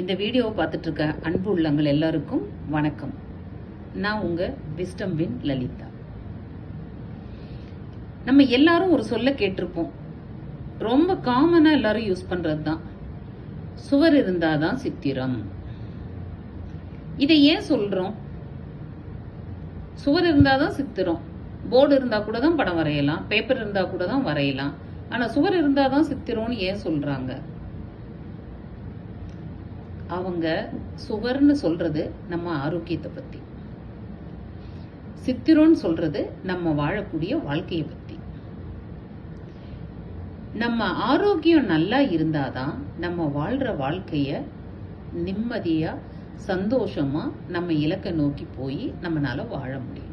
இந்த வீடியோவை பார்த்துட்ருக்க அன்பு உள்ளங்கள் எல்லாருக்கும் வணக்கம். நான் உங்கள் விஸ்டம் வின் லலிதா. நம்ம எல்லாரும் ஒரு சொல்ல கேட்டிருப்போம். ரொம்ப காமனாக எல்லாரும் யூஸ் பண்ணுறது தான் சுவர் இருந்தாதான் சித்திரம். இதை ஏன் சொல்கிறோம் சுவர் இருந்தாதான் சித்திரம். போர்டு இருந்தால் கூட தான் படம் வரையலாம். பேப்பர் இருந்தால் கூட தான் வரையலாம். ஆனால் சுவர் இருந்தால் தான் சித்திரம்னு ஏன் சொல்கிறாங்க அவங்க சுவர்னு சொல்றது நம்ம ஆரோக்கியத்தை பத்தி. சித்திரம்னு சொல்றது நம்ம வாழக்கூடிய வாழ்க்கையை பத்தி. நம்ம ஆரோக்கியம் நல்லா இருந்தாதான் நம்ம வாழ்ற வாழ்க்கைய நிம்மதியா சந்தோஷமா நம்ம இலக்கை நோக்கி போய் நம்மளால வாழ முடியும்.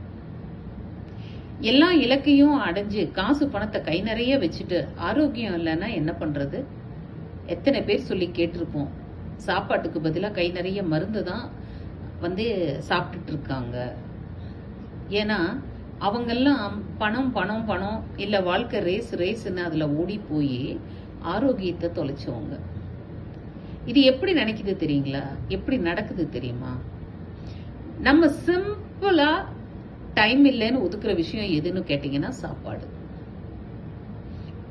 எல்லா இலக்கையும் அடைஞ்சு காசு பணத்தை கை நிறைய வச்சுட்டு ஆரோக்கியம் இல்லைன்னா என்ன பண்றது? எத்தனை பேர் சொல்லி கேட்டிருப்போம் சாப்பாட்டுக்கு பதிலாக கை நிறைய மருந்து தான் வந்து சாப்பிட்டுட்டு இருக்காங்க ஏன்னா அவங்கெல்லாம் பணம் பணம் பணம் இல்லை வாழ்க்கை ரேஸ் ரேஸ்ன்னு அதில் ஓடி போய் ஆரோக்கியத்தை தொலைச்சவங்க. இது எப்படி நினைக்குது தெரியுங்களா? எப்படி நடக்குது தெரியுமா? நம்ம சிம்பிளாக டைம் இல்லைன்னு ஒதுக்குற விஷயம் எதுன்னு கேட்டிங்கன்னா சாப்பாடு.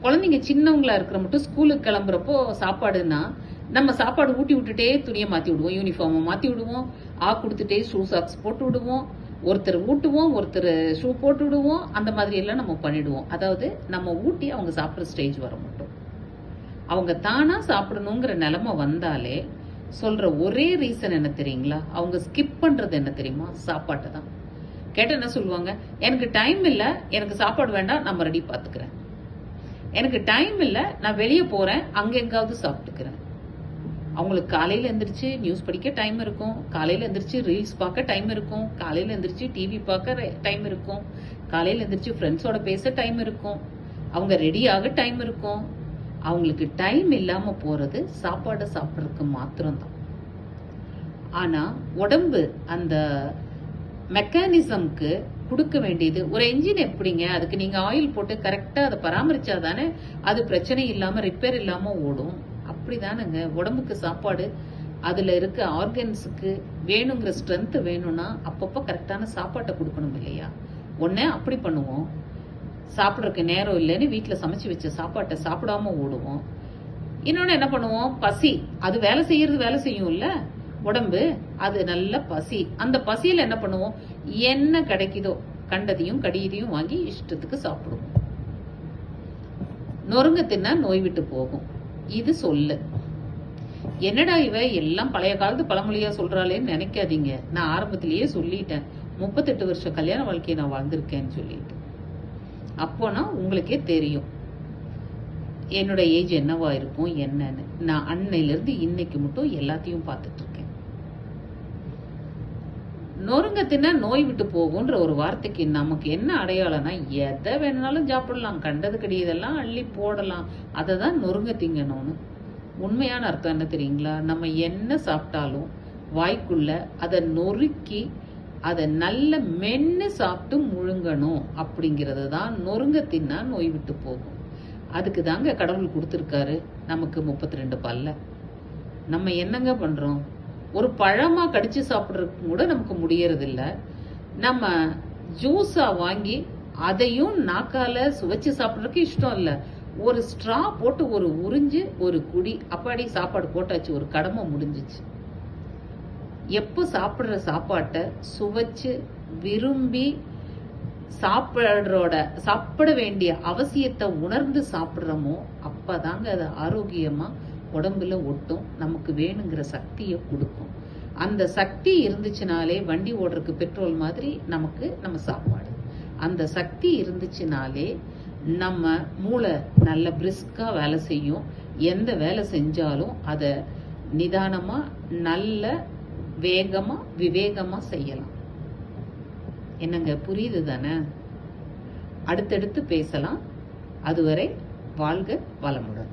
குழந்தைங்க சின்னவங்களா இருக்கிற மட்டும் ஸ்கூலுக்கு கிளம்புறப்போ சாப்பாடுன்னா நம்ம சாப்பாடு ஊட்டி விட்டுட்டே துணியை மாத்தி விடுவோம் யூனிஃபார்மை மாத்தி விடுவோம் ஆ கொடுத்துட்டே ஷூ சாக்ஸ் போட்டு விடுவோம் ஒருத்தர் ஊட்டுவோம் ஒருத்தர் ஷூ போட்டு விடுவோம் அந்த மாதிரி எல்லாம் நம்ம பண்ணிடுவோம். அதாவது நம்ம ஊட்டி அவங்க சாப்பிட்ற ஸ்டேஜ் வர மாட்டோம். அவங்க தானா சாப்பிடணுங்கிற நிலைமை வந்தாலே சொல்ற ஒரே ரீசன் என்ன தெரியுங்களா? அவங்க ஸ்கிப் பண்றது என்ன தெரியுமா? சாப்பாட்டை தான். கேட்ட என்ன சொல்லுவாங்க? எனக்கு டைம் இல்லை எனக்கு சாப்பாடு வேண்டாம் நான் ரெடி பாத்துக்கிறேன். எனக்கு டைம் இல்ல நான் வெளியே போறேன் அங்க எங்காவது சாப்பிட்டுக்கிறேன். அவங்களுக்கு காலையில எந்திரிச்சு நியூஸ் படிக்க டைம் இருக்கும். காலையில எந்திரிச்சு ரீல்ஸ் பார்க்க டைம் இருக்கும். காலையில எந்திரிச்சு டிவி பார்க்க டைம் இருக்கும். காலையில எந்திரிச்சு ஃப்ரெண்ட்ஸோட பேச டைம் இருக்கும். அவங்க ரெடி ஆக டைம் இருக்கும். அவங்களுக்கு டைம் இல்லாம போறது சாப்பாடை சாப்பிட்றதுக்கு மாத்திரம்தான். ஆனா உடம்பு அந்த மெக்கானிசம்க்கு கொடுக்க வேண்டியது. ஒரு என்ஜின் எப்படிங்க? அதுக்கு நீங்க ஆயில் போட்டு கரெக்டா அதை பராமரிச்சா தானே அது பிரச்சனை இல்லாம ரிப்பேர் இல்லாம ஓடும். அப்படிதானுங்க. உடம்புக்கு சாப்பாடு அதுல இருக்க ஆர்கன்ஸுக்கு வேணுங்கிற ஸ்ட்ரென்த் வேணும்னா அப்பப்போ கரெக்டான சாப்பாட்டை கொடுக்கணும் இல்லையா? ஒன்னே அப்படி பண்ணுவோம். சாப்பிட்றதுக்கு நேரம் இல்லைன்னு வீட்டில் சமைச்சு வச்ச சாப்பாட்டை சாப்பிடாம ஓடுவோம். இன்னொன்று என்ன பண்ணுவோம்? பசி. அது வேலை செய்யறது வேலை செய்யும்ல? உடம்பு அது நல்ல பசி. அந்த பசியில் என்ன பண்ணுவோம்? என்ன கிடைக்குதோ கண்டதையும் கடியதையும் வாங்கி இஷ்டத்துக்கு சாப்பிடுவோம். நொறுங்க தின்னா நோய் விட்டு போகும். இது சொல்லு. என்னடா இவ? எல்லாம் பழைய காலத்து பழமொழியா சொல்றாளேன்னு நினைக்காதீங்க. நான் ஆரம்பத்திலேயே சொல்லிட்டேன். முப்பத்தெட்டு வருஷம் கல்யாண வாழ்க்கையை நான் வாழ்ந்திருக்கேன்னு சொல்லிட்டு. அப்போனா உங்களுக்கே தெரியும். என்னோட ஏஜ் என்னவா இருக்கும் என்னன்னு. நான் அன்னையிலேருந்து இன்னைக்கு மட்டும் எல்லாத்தையும் பார்த்துட்டு இருக்கேன். நொறுங்க தின்னா நோய் விட்டு போகுன்ற ஒரு வார்த்தைக்கு நமக்கு என்ன அடையாளம்னா எதை வேணாலும் சாப்பிடலாம். கண்டது கிடையதெல்லாம் அள்ளி போடலாம். அதை தான் நொறுங்க திங்கணும்னு. உண்மையான அர்த்தம் என்ன தெரியுங்களா? நம்ம என்ன சாப்பிட்டாலும் வாய்க்குள்ள அதை நொறுக்கி அதை நல்ல மென்னு சாப்பிட்டு முழுங்கணும் அப்படிங்கிறது தான் நொறுங்க தின்னா நோய் விட்டு போகும். அதுக்கு தாங்க கடவுள் கொடுத்துருக்காரு. நமக்கு முப்பத்தி ரெண்டு பல்ல. நம்ம என்னங்க பண்ணுறோம் ஒரு பழமா கடிச்சு சாப்பிட்றதுக்கு கூட நமக்கு முடியறதில்ல. நம்ம ஜூஸா வாங்கி அதையும் நாக்கால சுவைச்சு சாப்பிட்றதுக்கு இஷ்டம் இல்லை. ஒரு ஸ்ட்ரா போட்டு ஒரு உறிஞ்சு ஒரு குடி அப்பாடி சாப்பாடு போட்டாச்சு ஒரு கடமை முடிஞ்சிச்சு. எப்போ சாப்பிட்ற சாப்பாட்டை சுவைச்சு விரும்பி சாப்பிட்றோட சாப்பிட வேண்டிய அவசியத்தை உணர்ந்து சாப்பிட்றோமோ அப்போதாங்க அது ஆரோக்கியமாக உடம்புல ஒட்டும் நமக்கு வேணுங்கிற சக்தியை கொடுக்கும். அந்த சக்தி இருந்துச்சுனாலே வண்டி ஓடுறதுக்கு பெட்ரோல் மாதிரி நமக்கு நம்ம சாப்பாடு. அந்த சக்தி இருந்துச்சுனாலே நம்ம மூளை நல்ல பிரிஸ்காக வேலை செய்யும். எந்த வேலை செஞ்சாலும் அதை நிதானமாக நல்ல வேகமாக விவேகமாக செய்யலாம். என்னங்க புரியுது தானே? அடுத்தடுத்து பேசலாம். அதுவரை வாழ்க வளமுடன்.